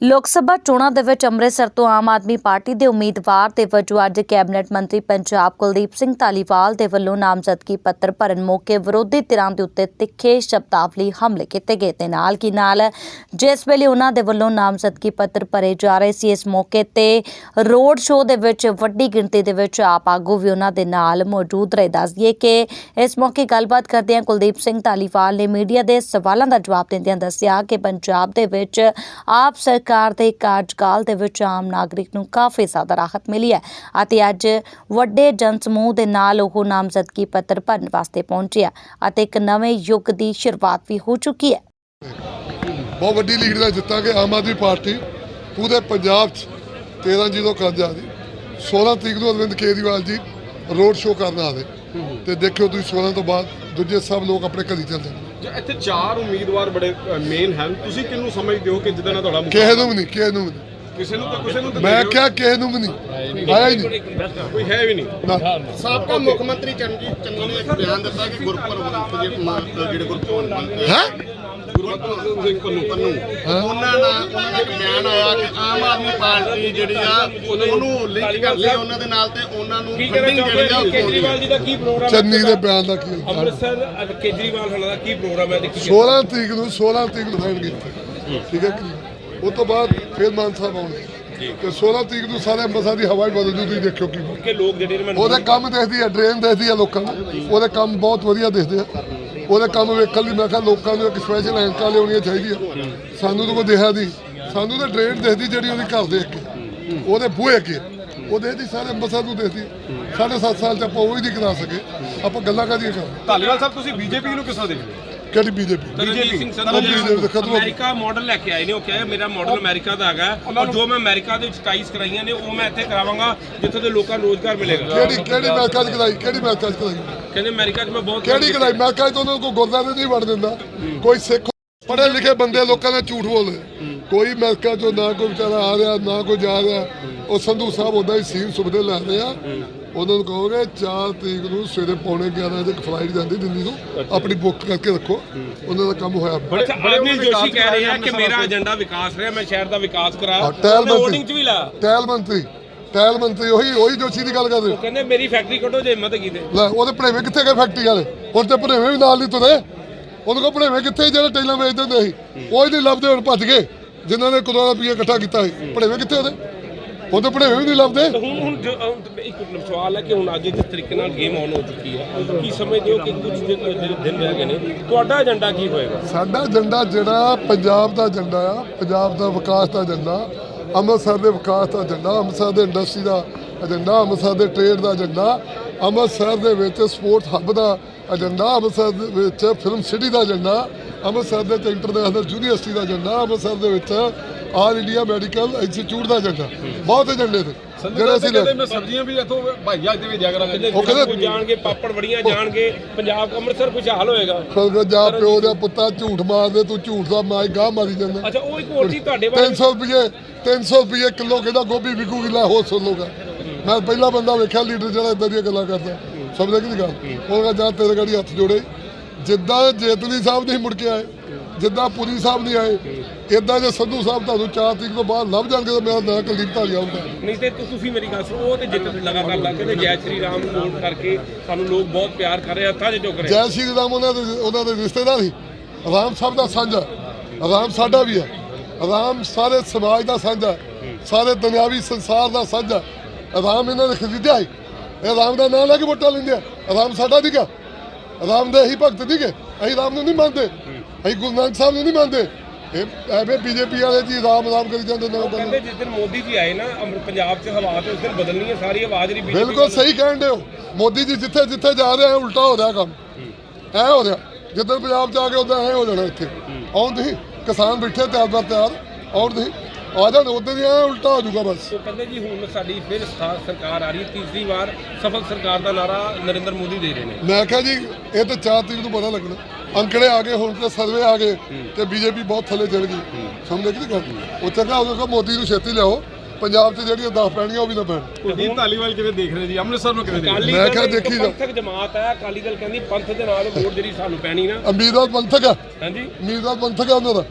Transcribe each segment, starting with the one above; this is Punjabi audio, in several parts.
ਲੋਕ ਸਭਾ ਚੋਣਾਂ ਦੇ ਵਿੱਚ ਅੰਮ੍ਰਿਤਸਰ ਤੋਂ ਆਮ ਆਦਮੀ ਪਾਰਟੀ ਦੇ ਉਮੀਦਵਾਰ ਦੇ ਵਜੋਂ ਅੱਜ ਕੈਬਨਿਟ ਮੰਤਰੀ ਪੰਜਾਬ ਕੁਲਦੀਪ ਸਿੰਘ ਧਾਲੀਵਾਲ ਦੇ ਵੱਲੋਂ ਨਾਮਜ਼ਦਗੀ ਪੱਤਰ ਭਰਨ ਮੌਕੇ ਵਿਰੋਧੀ ਧਿਰਾਂ ਦੇ ਉੱਤੇ ਤਿੱਖੇ ਸ਼ਬਦਾਵਲੀ ਹਮਲੇ ਕੀਤੇ ਗਏ ਤੇ ਨਾਲ ਕੀ ਨਾਲ ਜਿਸ ਵੇਲੇ ਉਹਨਾਂ ਦੇ ਵੱਲੋਂ ਨਾਮਜ਼ਦਗੀ ਪੱਤਰ ਭਰੇ ਜਾ ਰਹੇ ਸੀ, ਇਸ ਮੌਕੇ ਤੇ ਰੋਡ ਸ਼ੋਅ ਦੇ ਵਿੱਚ ਵੱਡੀ ਗਿਣਤੀ ਦੇ ਵਿੱਚ ਆਪ ਆਗੂ ਵੀ ਉਹਨਾਂ ਦੇ ਨਾਲ ਮੌਜੂਦ ਰਹੇ। ਦੱਸ ਕਿ ਇਸ ਮੌਕੇ ਗੱਲਬਾਤ ਕਰਦਿਆਂ ਕੁਲਦੀਪ ਸਿੰਘ ਧਾਲੀਵਾਲ ਨੇ ਮੀਡੀਆ ਦੇ ਸਵਾਲਾਂ ਦਾ ਜਵਾਬ ਦਿੰਦਿਆਂ ਦੱਸਿਆ ਕਿ ਪੰਜਾਬ ਦੇ ਵਿੱਚ ਆਪ ਸਰ ਸਰਕਾਰ ਦੇ ਕਾਰਜਕਾਲ ਦੇ ਵਿੱਚ ਆਮ ਨਾਗਰਿਕ ਨੂੰ ਕਾਫੀ ਜ਼ਿਆਦਾ ਰਾਹਤ ਮਿਲੀ ਹੈ ਅਤੇ ਅੱਜ ਵੱਡੇ ਜਨ ਸਮੂਹ ਦੇ ਨਾਲ ਉਹ ਨਾਮਜ਼ਦਗੀ ਪੱਤਰ ਭਰਨ ਵਾਸਤੇ ਪਹੁੰਚਿਆ ਅਤੇ ਇੱਕ ਨਵੇਂ ਯੁੱਗ ਦੀ ਸ਼ੁਰੂਆਤ ਵੀ ਹੋ ਚੁੱਕੀ ਹੈ। ਬਹੁਤ ਵੱਡੀ ਲੀਡ ਨਾਲ ਜਿੱਤਾਂਗੇ ਆਮ ਆਦਮੀ ਪਾਰਟੀ ਪੂਰੇ ਪੰਜਾਬ 'ਚ 13 ਜ਼ਿਲ੍ਹੋਂ ਕਰ ਜਾ। 16 ਤਰੀਕ ਨੂੰ ਅਰਵਿੰਦ ਕੇਜਰੀਵਾਲ ਜੀ ਰੋਡ ਸ਼ੋਅ ਕਰਨ ਆਵੇ ਤੇ ਦੇਖਿਓ ਤੁਸੀਂ 16 ਤੋਂ ਬਾਅਦ ਦੂਜੇ ਸਭ ਲੋਕ ਆਪਣੇ ਘਰੀ ਚੱਲ ਜਾਣਗੇ ਜੇ ਇੱਥੇ ਚਾਰ ਉਮੀਦਵਾਰ ਬੜੇ ਮੇਨ ਹਨ। ਤੁਸੀਂ ਕਿਹਨੂੰ ਸਮਝਦੇ ਹੋ ਕਿ ਜਿਹਦੇ ਨਾਲ ਤੁਹਾਡਾ ਕਿਸੇ ਨੂੰ ਵੀ ਨਹੀਂ ਕਿਸੇ ਨੂੰ ਵੀ ਨਹੀਂ। ਕਿਸੇ ਨੂੰ ਤਾਂ ਕਿਸੇ ਨੂੰ ਤਾਂ ਮੈਂ। ਕਿਹਾ ਕਿਸੇ ਨੂੰ ਵੀ ਨਹੀਂ। ਆਇਆ ਹੀ ਨਹੀਂ। ਕੋਈ ਹੈ ਵੀ ਨਹੀਂ। ਸਾਬਕਾ ਮੁੱਖ ਮੰਤਰੀ ਚਰਨਜੀਤ ਚੰਨੀ ਨੇ ਇੱਕ ਬਿਆਨ ਦਿੱਤਾ ਕਿ ਗੁਰਪੁਰਬ ਜਿਹੜੇ ਗੁਰਪੁਰਬ ਹੈ? ਗੁਰਬਖਸ਼ ਸਿੰਘ ਪੰਨੂ ਪੰਨੂ ਉਹਨਾਂ ਦਾ ਉਹਨਾਂ ਦਾ ਇੱਕ ਬਿਆਨ ਆਇਆ ਕਿ ਆਮ ਆਦਮੀ ਪਾਰਟੀ ਜਿਹੜੀ ਆ ਉਹਨੂੰ ਲਿੰਕ ਕਰ ਲਈ ਉਹਨਾਂ ਦੇ ਨਾਲ ਤੇ ਉਹਨਾਂ ਨੂੰ ਕੀ ਕਹਿਣਾ ਫੰਡਿੰਗ ਜਿਹੜੀ ਆ ਚਾਹੁੰਦੇ ਉਹ ਖੋਲ ਕੇਜਰੀਵਾਲ ਲਈ ਜੀ ਦਾ ਕੀ ਪ੍ਰੋਗਰਾਮ ਚੰਨੀ ਦੇ ਬਿਆਨ ਦਾ ਕੀ ਹੈ? ਅੰਮ੍ਰਿਤਸਰ ਕੇਜਰੀਵਾਲ ਹੋਣਾ ਦਾ ਕੀ ਪ੍ਰੋਗਰਾਮ ਹੈ? ਤੇ ਕੀ 16 ਤਰੀਕ ਨੂੰ 16 ਤਰੀਕ ਨੂੰ। ਠੀਕ ਹੈ? ਉਹ ਤੋਂ ਬਾਅਦ ਫਿਰ ਮਾਨ ਸਾਹਿਬ ਆਉਣਗੇ। ਤੇ 16 ਤਰੀਕ ਨੂੰ ਸਾਰੇ ਅੰਮ੍ਰਿਤਸਰ ਦੀ ਹਵਾ ਹੀ ਬਦਲ ਜੂ ਤੁਸੀਂ ਦੇਖਿਓ ਕੀ ਕਿ ਲੋਕ ਜਿਹੜੇ ਉਹਦੇ ਕੰਮ ਦੇਖਦੀ ਹੈ ਡਰੇਨ ਦੇਖਦੀ ਹੈ ਲੋਕਾਂ ਨੂੰ। ਉਹਦੇ ਕੰਮ ਬਹੁਤ ਵਧੀਆ ਦੇਖਦੇ ਆ। ਉਹਦੇ ਕੰਮ ਵੇਖਣ ਲਈ ਮੈਂ ਕਿਹਾ ਲੋਕਾਂ ਨੂੰ ਇੱਕ ਸਪੈਸ਼ਲ ਐਂਕਾਂ ਲਿਆਉਣੀਆਂ ਚਾਹੀਦੀਆਂ। ਸਾਨੂੰ ਤਾਂ ਕੋਈ ਦੇਖਿਆ ਨਹੀਂ। ਸਾਨੂੰ ਤਾਂ ਡਰੇਨ ਦੇਖਦੀ ਜਿਹੜੀ ਉਹਦੀ ਘਰ ਦੇਖ ਕੇ। ਉਹਦੇ ਬੂਹੇ ਅੱਗੇ। ਉਹ ਦੇਖਦੀ ਸਾਰੇ ਅੰਮ੍ਰਿਤਸਰ ਨੂੰ ਦੇਖਦੀ। ਸਾਢੇ ਸੱਤ ਸਾਲ ਚ ਆਪਾਂ ਉਹ ਹੀ ਨਹੀਂ ਕਰਾ ਸਕੇ। ਆਪਾਂ ਗੱਲਾਂ ਕਾਹਦੀਆਂ ਕਰ ਧਾਲੀਵਾਲ ਸਾਹਿਬ ਤੁਸੀਂ ਬੀਜੇਪੀ ਨੂੰ ਕਿਸ ਤਰ੍ਹਾਂ ਦੇਖਦੇ ਹੋ? ਕਿਹੜੀ ਬੀਜੇਪੀ ਤਰਨਜੀਤ ਸਿੰਘ ਦੇ ਗਈ। ਅਮਰੀਕਾ ਮਾਡਲ ਲੈ ਕੇ ਆਏ ਨੇ ਉਹ ਕਹਿੰਦੇ ਮੇਰਾ ਮਾਡਲ ਅਮਰੀਕਾ ਦਾ ਹੈਗਾ। ਔਰ ਜੋ ਮੈਂ ਅਮਰੀਕਾ ਦੇ ਵਿੱਚ ਟਾਈਸ ਕਰਾਈਆਂ ਨੇ ਉਹ ਮੈਂ ਇੱਥੇ ਕਰਾਵਾਂਗਾ ਜਿੱਥੇ ਦੇ ਲੋਕਾਂ ਨੂੰ ਰੋਜ਼ਗਾਰ ਮਿਲੇਗਾ। ਕਿਹੜੀ ਕਿਹੜੀ ਮੈਚਾਂ ਚ ਕਰਾਈ? ਕਿਹੜੀ ਮੈਚਾਂ ਚ ਕਰਾਈ? ਕਹਿੰਦੇ ਅਮਰੀਕਾ 'ਚ ਮੈਂ ਬਹੁਤ ਕਿਹੜੀ ਕਰਾਈ ਮੈਂ ਕਹਾਂ ਤਾਂ ਉਹਨਾਂ ਨੂੰ ਕੋਈ ਗੁਰਦਾਰੇ ਨਹੀਂ ਵੜ ਦਿੰਦਾ। ਕੋਈ ਸਿੱਖ ਪੜ੍ਹੇ ਲਿਖੇ ਬੰਦੇ ਲੋਕਾਂ ਨੇ ਝੂਠ ਬੋਲਦੇ ਕੋਈ ਅਮਰੀਕਾ ਚੋਂ ਨਾ ਕੋਈ ਵਿਚਾਰਾ ਆ ਰਿਹਾ ਨਾ ਕੋਈ ਜਾ ਰਿਹਾ। ਉਹ ਸੰਧੂ ਸਾਹਿਬ ਉਦਾਂ ਹੀ ਸੀਨ ਸੁਭਦੇ ਲੈ ਰਹੇ ਆ। ਉਹਨਾਂ ਨੂੰ ਕਹੋਗੇ 4 ਤਰੀਕ ਨੂੰ ਸਵੇਰੇ ਪੌਣੇ 11 ਵਜੇ ਇੱਕ ਫਲਾਈਟ ਜਾਂਦੀ ਦਿੱਲੀ ਤੋਂ। ਆਪਣੀ ਬੁੱਕ ਕਰਕੇ ਰੱਖੋ। ਉਹਨਾਂ ਦਾ ਕੰਮ ਹੋਇਆ। ਅਰਵਿੰਦ ਜੋਸ਼ੀ ਕਹਿ ਰਹੇ ਆ ਕਿ ਮੇਰਾ ਏਜੰਡਾ ਵਿਕਾਸ ਰਿਹਾ ਮੈਂ ਸ਼ਹਿਰ ਦਾ ਵਿਕਾਸ ਕਰਾ। ਹਾਂ, ਟਹਿਲ ਮੈਂ ਮੰਤਰੀ। VOTING 'ਚ ਵੀ ਲਾ ਟੈਲ ਮੰਤਰੀ। ਟੈਲ ਮੰਤਰੀ ਉਹੀ ਉਹੀ ਜੋਸ਼ੀ ਦੀ ਗੱਲ ਕਰਦੇ ਕਹਿੰਦੇ ਮੇਰੀ ਫੈਕਟਰੀ ਕੱਢੋ ਜੇ ਹਿੰਮਤ ਕੀਤੀ। ਲੈ ਉਹਦੇ ਭਣੇਵੇਂ ਕਿੱਥੇ ਗਏ ਫੈਕਟਰੀ ਵਾਲੇ? ਹੁਣ ਤੇ ਭਣੇਵੇਂ ਵੀ ਨਾਲ ਨਹੀਂ ਤੁਰੇ। ਉਹਨੂੰ ਕੋ ਭਣੇਵੇਂ ਕਿੱਥੇ ਜਿਹੜੇ ਟੈਲਾਂ ਵੇਚਦੇ ਹੁੰਦੇ ਸੀ? ਉਹ ਹੀ ਨਹੀਂ ਲੱਭਦੇ ਹੁਣ ਭੱਜ ਗਏ। ਜਿਨ੍ਹਾਂ ਨੇ ਕਰੋੜਾਂ ਰੁਪਏ ਇਕੱਠਾ ਕੀਤਾ ਸੀ। ਭਣੇਵੇਂ ਕਿੱਥੇ ਉਹਦੇ? ਹੁਣ ਤੇ ਭਣੇਵੇਂ ਵੀ ਨਹੀਂ ਲੱਭਦੇ। ਤਾਂ ਹੁਣ ਹੁਣ ਜੋ- ਹੁਣ ਇੱਕ ਸਵਾਲ ਹੈ ਕਿ ਹੁਣ ਅੱਜ ਜਿਸ ਤਰੀਕੇ ਨਾਲ ਗੇਮ ਆਨ ਹੋ ਚੁੱਕੀ ਹੈ ਕੀ ਸਮਝਦੇ ਹੋ ਕਿ ਕੁਝ ਦਿਨ ਜਿਹੜੇ ਦਿਨ ਰਹਿ ਗਏ ਨੇ? ਤੁਹਾਡਾ ਏਜੰਡਾ ਕੀ ਹੋਏਗਾ? ਸਾਡਾ ਏਜੰਡਾ ਜਿਹੜਾ ਪੰਜਾਬ ਦਾ ਏਜੰਡਾ ਆ ਪੰਜਾਬ ਦਾ ਵਿਕਾਸ ਦਾ ਏਜੰਡਾ ਅੰਮ੍ਰਿਤਸਰ ਦੇ ਵਿਕਾਸ ਦਾ ਏਜੰਡਾ ਅੰਮ੍ਰਿਤਸਰ ਦੇ ਇੰਡਸਟਰੀ ਦਾ ਏਜੰਡਾ ਅੰਮ੍ਰਿਤਸਰ ਦੇ ਟ੍ਰੇਡ ਦਾ ਏਜੰਡਾ ਅੰਮ੍ਰਿਤਸਰ ਦੇ ਵਿੱਚ ਸਪੋਰਟਸ ਹੱਬ ਦਾ ਏਜੰਡਾ ਅੰਮ੍ਰਿਤਸਰ ਦੇ ਵਿੱਚ ਫਿਲਮ ਸਿਟੀ ਦਾ ਏਜੰਡਾ ਅੰਮ੍ਰਿਤਸਰ ਦੇ ਵਿੱਚ ਇੰਟਰਨੈਸ਼ਨਲ ਯੂਨੀਵਰਸਿਟੀ ਦਾ ਏਜੰਡਾ ਅੰਮ੍ਰਿਤਸਰ ਦੇ ਵਿੱਚ ਆਲ ਇੰਡੀਆ ਮੈਡੀਕਲ ਇੰਸਟੀਚਿਊਟ ਦਾ ਏਜੰਡਾ। ਬਹੁਤ ਏਜੰਡੇ ਨੇ। ਜਿਹੜੇ ਅਸੀਂ ਲੈ ਮੈਂ ਸਬਜ਼ੀਆਂ ਵੀ ਇੱਥੋਂ ਭਾਈਆ ਤੇ ਵੇਚਿਆ ਕਰਾਂਗੇ। ਕਹਿੰਦੇ ਉਹ ਕਹਿੰਦੇ- ਜਾਣਗੇ ਪਾਪੜ ਵੜੀਆਂ ਜਾਣਗੇ ਪੰਜਾਬ ਅੰਮ੍ਰਿਤਸਰ ਖੁਸ਼ਹਾਲ ਹੋਏਗਾ। ਜਾ ਪਿਓ ਦਾ ਪੁੱਤਾ ਝੂਠ ਮਾਰਦੇ ਤੂੰ ਝੂਠ ਦਾ ਮਾਈ ਗਾਹ ਮਾਰੀ ਜਾਂਦਾ। ਅੱਛਾ ਉਹ ਇੱਕ ਹੋਰ ਚੀਜ਼ ਤੁਹਾਡੇ ਬਾਰੇ 300 ਰੁਪਏ 300 ਰੁਪਏ ਕਿਲੋ ਕਹਿੰਦਾ ਗੋਭੀ ਵਿਕੂਗੀ ਲੈ ਹੋ ਸੁਣ ਲੋਗਾ ਮੈਂ ਪਹਿਲਾ ਬੰਦਾ ਵੇਖਿਆ ਲੀਡਰ ਜਿਹੜਾ ਇਦਾਂ ਦੀਆਂ ਗੱਲਾਂ ਕਰਦਾ। ਕਿ ਨਹੀਂ ਗੱਲ? ਉਹ ਕਹਿੰਦਾ ਜਾ ਤੇਰੇ ਗਾੜੀ ਹੱਥ ਜੋੜੇ। ਜਿੱਦਾਂ ਜੇਤਲੀ ਸਾਹਿਬ ਨਹੀਂ ਮੁੜ ਕੇ ਆਏ ਜਿੱਦਾਂ ਪੁਰੀ ਸਾਹਿਬ ਨਹੀਂ ਆਏ ਇਦਾਂ ਜੇ ਸੰਧੂ ਸਾਹਿਬ ਤੁਹਾਨੂੰ 4 ਤਰੀਕ ਤੋਂ ਬਾਅਦ ਲੱਭ ਜਾਣਗੇ ਤਾਂ ਮੇਰਾ ਨਾਂ ਕੁਲਦੀਪ ਢਾਲੀਆ ਹੁੰਦਾ। ਨਹੀਂ ਤੇ ਤੁ- ਤੁਸੀਂ ਮੇਰੀ ਗੱਲ ਸੁਣੋ ਉਹ ਤੇ ਜਿੱਤ ਲਗਾਤਾਰ ਲੱਗ ਕਹਿੰਦੇ ਜੈ ਸ਼੍ਰੀ ਰਾਮ ਨੂੰ ਵੋਟ ਕਰਕੇ ਸਾਨੂੰ ਲੋਕ ਬਹੁਤ ਪਿਆਰ ਕਰ ਰਹੇ ਆ, ਹੱਥਾਂ 'ਚ ਚੁੱਕ ਰਹੇ ਆ। ਜੈ ਸ਼੍ਰੀ ਰਾਮ ਉਹਨਾਂ ਦੇ ਉਹਨਾਂ ਦੇ ਰਿਸ਼ਤੇਦਾਰ ਸੀ। ਰਾਮ ਸਭ ਦਾ ਸਾਂਝਾ ਰਾਮ ਸਾਡਾ ਵੀ ਹੈ। ਰਾਮ ਸਾਰੇ ਸਮਾਜ ਦਾ ਸਾਂਝਾ ਸਾਰੇ ਦੁਨਿਆਵੀ ਸੰਸਾਰ ਦਾ ਸਾਂਝਾ ਰਾਮ ਇਹਨਾਂ ਨੇ ਖਰੀਦਿਆ ਹੈ ਇਹ ਰਾਮ ਦਾ ਨਾਮ ਲੈ ਕੇ ਵੋਟਾਂ ਲੈਂਦੇ ਆ। ਰਾਮ ਸਾਡਾ ਨਹੀਂਗਾ ਰਾਮ ਦੇ ਹੀ ਭਗਤ ਨਹੀਂਗੇ ਅਸੀਂ ਰਾਮ ਨੂੰ ਨਹੀਂ ਮੰਨਦੇ। ਅਸੀਂ ਗੁਰੂ ਨਾਨਕ ਸਾਹਿਬ ਨੂੰ ਨਹੀਂ ਮੰਨਦੇ। ਇਹ ਐਵੇਂ ਬੀਜੇਪੀ ਵਾਲੇ ਜੀ ਰਾਮ ਰਾਮ ਕਰੀ ਜਾਂਦੇ ਨੇ। ਉਹ। ਕਹਿੰਦੇ ਜਿਸ ਦਿਨ ਮੋਦੀ ਜੀ ਆਏ ਨਾ ਅੰਮ੍ਰਿਤ ਪੰਜਾਬ 'ਚ ਹਵਾ ਤੇ ਉਸ ਦਿਨ ਬਦਲਣੀ ਹੈ ਸਾਰੀ ਆਵਾਜ਼ ਨਹੀਂ BJP ਬਿਲਕੁਲ ਸਹੀ ਕਹਿਣ ਦੇ ਹੋ। ਮੋਦੀ ਜੀ ਜਿੱਥੇ ਜਿੱਥੇ ਜਾ ਰਹੇ ਆ ਉਲਟਾ ਹੋ ਰਿਹਾ ਕੰਮ। ਐ ਹੋ ਰਿਹਾ। ਜਿੱਦਾਂ ਪੰਜਾਬ ਚ ਆ ਕੇ ਉਦਾਂ ਐ ਹੋ ਜਾਣਾ ਇੱਥੇ। ਆਉਣ ਤੁਸੀਂ ਕਿਸਾਨ ਬੈਠੇ ਤਿਆਰ ਬਰ ਤਿਆਰ। ਆਉਣ ਤੁਸੀਂ ਆ ਜਾਣ ਉਦਾਂ ਦੀ ਐ ਉਲਟਾ ਹੋ ਜਾਊਗਾ ਬਸ। ਉਹ ਕਹਿੰਦੇ ਜੀ ਹੁਣ ਸਾਡੀ ਫਿਰ ਸਥਾ- ਸਰਕਾਰ ਆ ਰਹੀ ਹੈ ਤੀਸਰੀ ਵਾਰ ਸਫਲ ਸਰਕਾਰ ਦਾ ਨਾਰਾ ਨਰਿੰਦਰ ਮੋਦੀ ਦੇ ਰਹੇ ਨੇ। ਮੈਂ ਕਿਹਾ ਜੀ ਇਹ ਤਾਂ ਚਾਰ ਤਰੀਕ ਨੂੰ ਪਤਾ ਲੱਗਣਾ। ਅੰਕੜੇ ਆ ਗਏ ਹੁਣ ਤੇ ਸਰਵੇ ਆ ਗਏ ਤੇ ਬੀਜੇਪੀ ਬਹੁਤ ਥੱਲੇ ਚੜ ਗਈ। ਸਮਝਦੇ ਕਿ ਨਹੀਂ ਗੱਲ? ਉਹ ਚੰਗਾ ਉਹਦੇ ਕੋਲ ਮੋਦੀ ਨੂੰ ਛੇਤੀ ਲਿਆਓ। ਪੰਜਾਬ 'ਚ ਜਿਹੜੀਆਂ 10 ਪੈਣੀਆਂ ਉਹ ਵੀ ਨਾ ਪੈਣ। ਕੁਲਦੀਪ ਧਾਲੀਵਾਲ ਕਿਵੇਂ ਦੇਖ ਰਹੇ ਜੀ? ਅੰਮ੍ਰਿਤਸਰ ਨੂੰ ਕਿਵੇਂ ਦੇਖ ਰਹੇ ਅਕਾਲੀ ਮੈਂ ਦਲ ਕਿਹਾ ਇੱਕ ਦੇਖੀ ਜਾਓ। ਪੰਥਕ ਜਮਾਤ ਹੈ ਅਕਾਲੀ ਦਲ ਕਹਿੰਦੀ ਪੰਥ ਦੇ ਨਾਲ ਵੋਟ ਜਿਹੜੀ ਸਾਨੂੰ ਪੈਣੀ ਨਾ। ਉਮੀਦਵਾਰ ਪੰਥਕ ਆ ਹਾਂਜੀ। ਉਮੀਦਵਾਰ ਪੰਥਕ ਆ ਉਹਨਾਂ ਦਾ।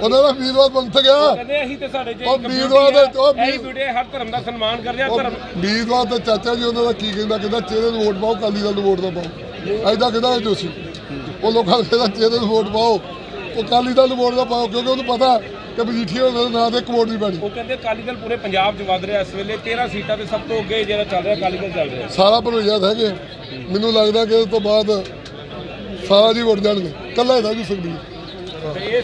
ਉਹਨਾਂ ਦਾ ਉਮੀਦਵਾਰ ਬਣ ਗਿਆ। ਕਹਿੰਦੇ ਅਸੀਂ ਤੇ ਸਾਡੇ ਚ ਉਹ ਇੱਕ ਉਮੀਦਵਾਰ beauty ਦੇ- ਉਹ ਹੈ, ਇਹੀ beauty ਹੈ, ਹਰ ਧਰਮ ਦਾ ਸਨਮਾਨ ਕਰਦੇ ਆ ਧਰਮ ਉਮੀਦਵਾਰ ਤੇ ਚਾਚਾ ਜੀ ਉਹਨਾਂ ਦਾ ਕੀ ਕਹਿੰਦਾ? ਕਹਿੰਦਾ ਚਿਹਰੇ ਨੂੰ ਵੋਟ ਪਾਓ ਕਾਲੀ ਦਲ ਨੂੰ ਵੋਟ ਨਾ ਪਾਓ। ਐਦਾਂ ਕਹਿੰਦਾ ਇਹ ਜੋਸ਼ੀ ਉਹ ਲੋਕਾਂ ਨੂੰ ਕਹਿੰਦਾ ਚਿਹਰੇ ਨੂੰ ਵੋਟ ਪਾਓ ਉਹ ਕਾਲੀ ਦਲ ਨੂੰ ਵੋਟ ਨਾ ਪਾਓ ਕਿਉਂਕਿ ਉਹਨੂੰ ਪਤਾ ਕਿ ਮਜੀਠੀਆ ਉਹਨਾਂ ਦੇ ਨਾਂ ਤੇ ਇੱਕ ਵੋਟ ਨਹੀਂ ਪੈਣੀ। ਉਹ ਕਹਿੰਦੇ ਅਕਾਲੀ ਦਲ ਪੂਰੇ ਪੰਜਾਬ 'ਚ ਵੱਧ ਰਿਹਾ ਇਸ ਵੇਲੇ 13 ਸੀਟਾਂ ਤੇ ਸਭ ਤੋਂ ਅੱਗੇ ਜਿਹੜਾ ਚੱਲ ਰਿਹਾ ਅਕਾਲੀ ਦਲ ਚੱਲ ਰਿਹਾ। ਸਾਰਾ ਭਰੋਈਆ ਹੈਗੇ। ਮੈਨੂੰ ਲੱਗਦਾ ਕਿ ਇਸ ਤੋਂ ਬਾਅਦ ਸਾਰਾ ਜੀ ਵੋਟ ਜਾਣਗੇ ਕੱਲਾ ਇਹਦਾ ਜੀ ਸੁਖਬੀਰ। ਤੇ ਇਹ